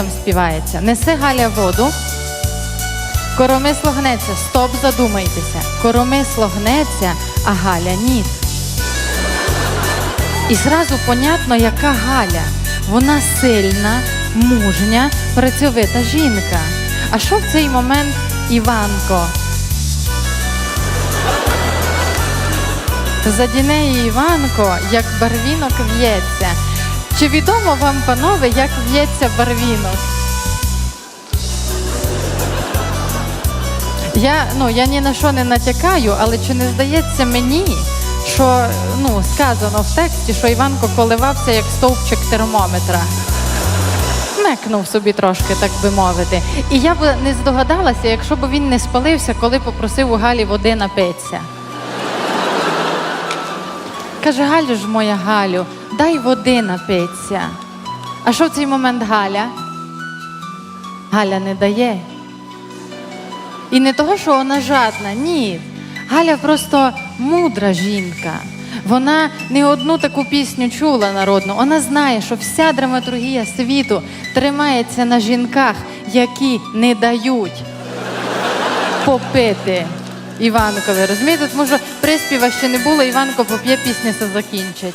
там співається? Несе Галя воду. Коромисло гнеться. Стоп, задумайтеся. Коромисло гнеться, а Галя ні. І зразу понятно, яка Галя. Вона сильна, мужня, працьовита жінка. А що в цей момент Іванко? Заді неї Іванко, як барвінок в'ється. Чи відомо вам, панове, як в'ється барвінок? Я, ну, я ні на що не натякаю, але чи не здається мені, що ну, сказано в тексті, що Іванко коливався як стовпчик термометра? Мекнув собі трошки, так би мовити. І я б не здогадалася, якщо б він не спалився, коли попросив у Галі води напитися. Каже, Галю ж моя Галю, дай води напитися. А що в цей момент Галя? Галя не дає. І не того, що вона жадна, ні. Галя просто мудра жінка. Вона не одну таку пісню чула народну. Вона знає, що вся драматургія світу тримається на жінках, які не дають попити Іванкові. Розумієте, тому що приспіва ще не було, Іванко поп'є пісня, все закінчить.